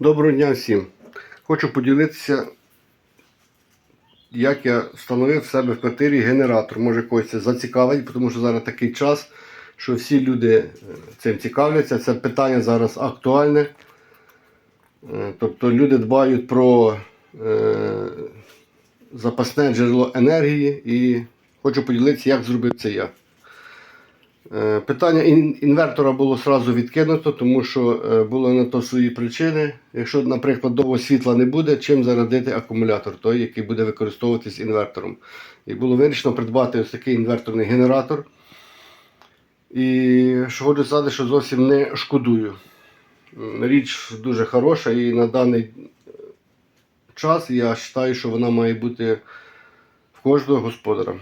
Доброго дня всім. Хочу поділитися, як я встановив в себе в квартирі генератор. Може когось це зацікавить, тому що зараз такий час, що всі люди е, цим цікавляться. Це питання зараз актуальне. Е, Тобто люди дбають про е, запасне джерело енергії і хочу поділитися, як зробив це я. Е, Питання інвертора було сразу відкинуто, тому що е, було на то свої причини. Якщо, наприклад, довго світла не буде, чим зарядити акумулятор, той, який буде використовуватись інвертором. І було вирішено придбати ось такий інверторний генератор. І що хочу сказати, що зовсім не шкодую. Річ дуже хороша і на даний час я вважаю, що вона має бути в кожного господара.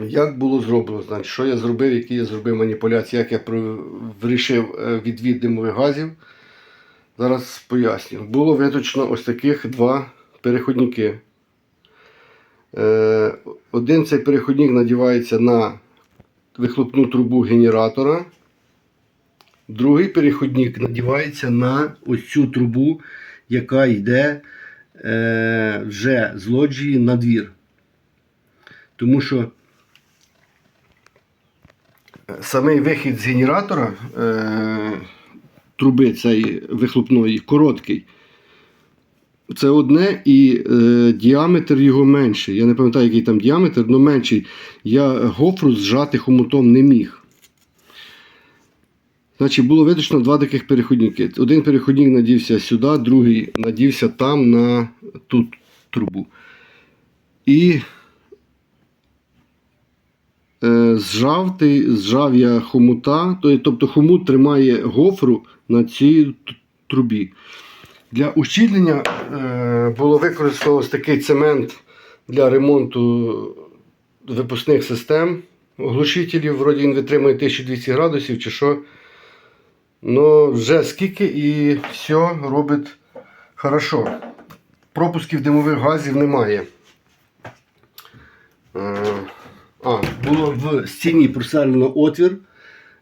Як було зроблено, значить, що я зробив, які я зробив маніпуляції, як я вирішив е, відвід димових газів. Зараз поясню. Було виточено ось таких два переходники. Е, Один цей переходник надівається на вихлопну трубу генератора. Другий переходник надівається на ось цю трубу, яка йде е, вже з лоджії на двір. Тому що самий вихід з генератора е, труби цієї вихлопної короткий. Це одне і е, діаметр його менший. Я не пам'ятаю, який там діаметр, але менший. Я гофру зжати хомутом не міг. Значить, було виточено два таких переходники. Один переходник надівся сюди, другий надівся там на ту трубу. І зжав, ти, зжав я хомута, тобто хомут тримає гофру на цій трубі. Для ущільнення е, було використано такий цемент для ремонту випускних систем. Глушителів, вроді він витримує 1200 градусів чи що. Ну, вже скільки і все робить хорошо. Пропусків димових газів немає. А, було в стіні просалено отвір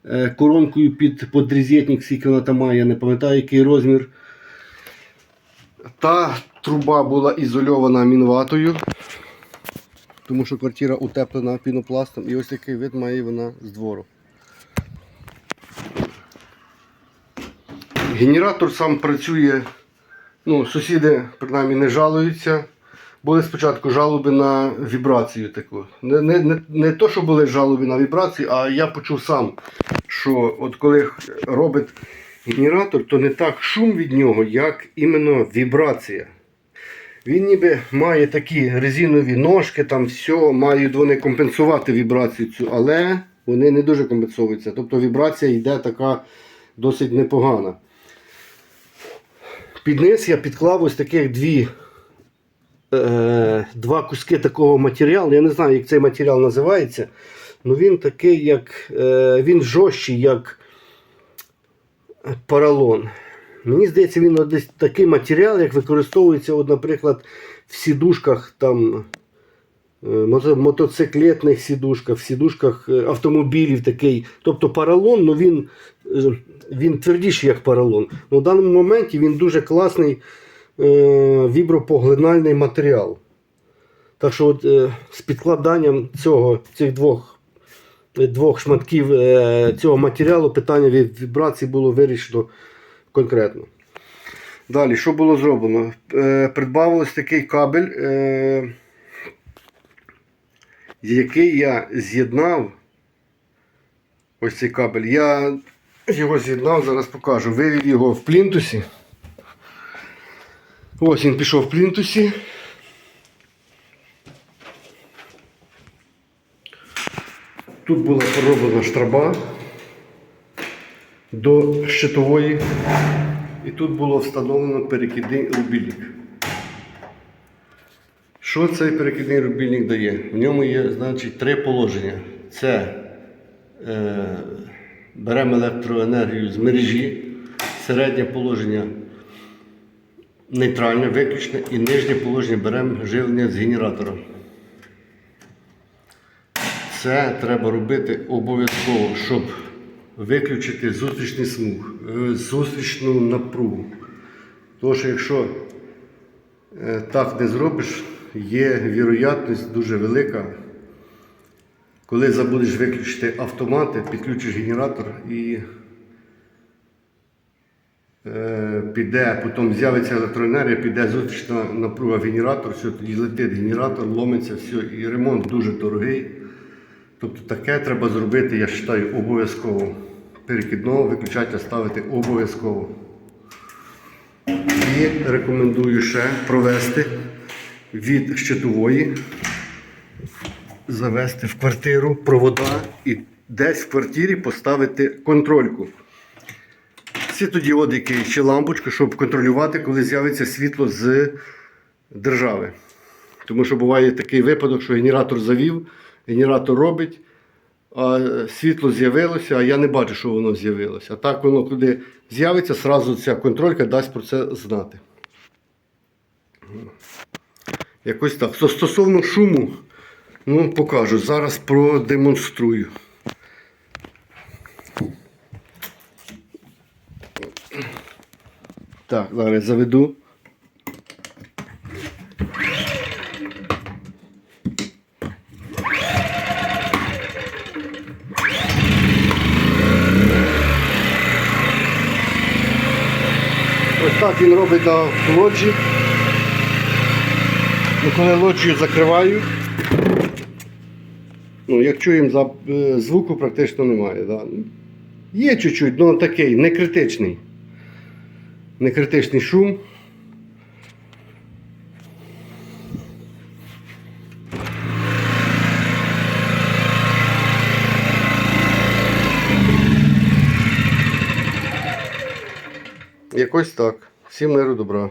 е, коронкою під подрізетник, скільки вона там має, я не пам'ятаю, який розмір. Та труба була ізольована мінватою, тому що квартира утеплена пінопластом. І ось такий вид має вона з двору. Генератор сам працює, ну, сусіди принаймні не жалуються. Були спочатку жалоби на вібрацію таку. Не, не, не, не то, що були жалоби на вібрацію, а я почув сам, що от коли робить генератор, то не так шум від нього, як іменно вібрація. Він ніби має такі резинові ножки, там все, мають вони компенсувати вібрацію цю, але вони не дуже компенсуються. Тобто вібрація йде така досить непогана. Під низ я підклав ось таких дві, е, два куски такого матеріалу. Я не знаю, як цей матеріал називається. але він такий, як. Е, він жорсткий, як поролон. Мені здається, він десь такий матеріал, як використовується, от, наприклад, в сідушках там. е, мотоциклетних сідушках, в сідушках е, автомобілів такий. Тобто поролон, ну він, він твердіший, як поролон. Ну, в даному моменті він дуже класний вібропоглинальний матеріал. Так що от, е, з підкладанням цього, цих двох, е, двох шматків е, цього матеріалу питання вібрації було вирішено конкретно. Далі, що було зроблено? Е, придбав ось такий кабель. Е, який я з'єднав. Ось цей кабель. Я його з'єднав, зараз покажу. Вивів його в плінтусі. Ось він пішов в плінтусі. Тут була пророблена штраба до щитової. І тут було встановлено перекидний рубільник. Що цей перекидний рубільник дає? В ньому є значить, три положення. Це е, беремо електроенергію з мережі, середнє положення нейтральне, виключне, і нижнє положення беремо живлення з генератора. Це треба робити обов'язково, щоб виключити зустрічний смуг, е, зустрічну напругу. Тому що якщо е, так не зробиш, є вірогідність дуже велика. Коли забудеш виключити автомати, підключиш генератор і піде, потім з'явиться електроенергія, піде зустрічна напруга генератор, все, тоді летить генератор, ломиться, все, і ремонт дуже дорогий. Тобто таке треба зробити, я вважаю, обов'язково. Перекидного виключателя ставити обов'язково. І рекомендую ще провести від щитової, завести в квартиру провода і десь в квартирі поставити контрольку. Світодіодики чи лампочку, щоб контролювати, коли з'явиться світло з держави. Тому що буває такий випадок, що генератор завів, генератор робить, а світло з'явилося, а я не бачу, що воно з'явилося. А так воно куди з'явиться, зразу ця контролька дасть про це знати. Якось так. Стосовно шуму, ну покажу. Зараз продемонструю. Так, зараз заведу. Ось так він робить на лоджі. Ну, коли лоджію закриваю, ну, як чуємо, е, звуку практично немає. Да? Є чуть-чуть, але такий, не критичний. Не критичний шум. Якось так. Всім миру добра.